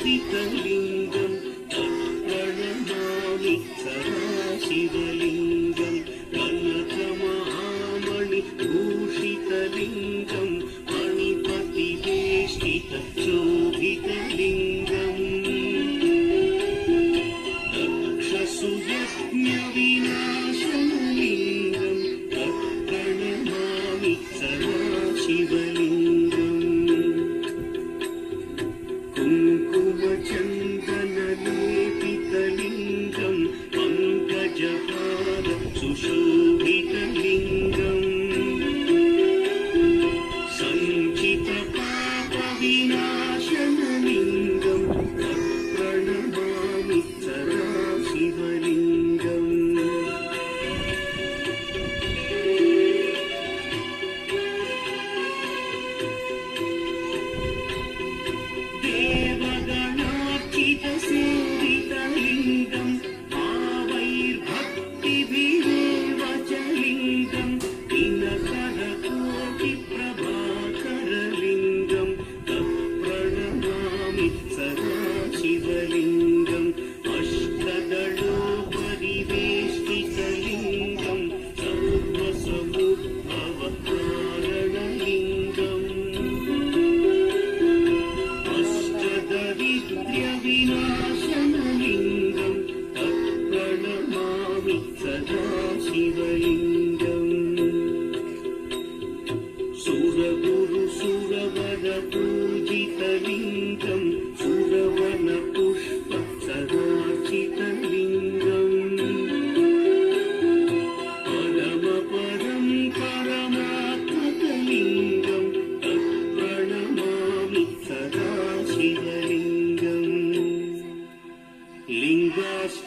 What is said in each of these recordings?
சிவாசுரபந்திதலிங்கம் தற்பழமாமி Sadashiva Susu. mitte tagasi võin.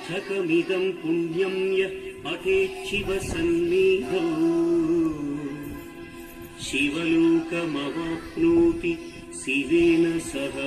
पुस्तकमिदं पुण्यं यः पठेच्छिवसन्निधौ शिवलोकमवाप्नोति शिवेन सह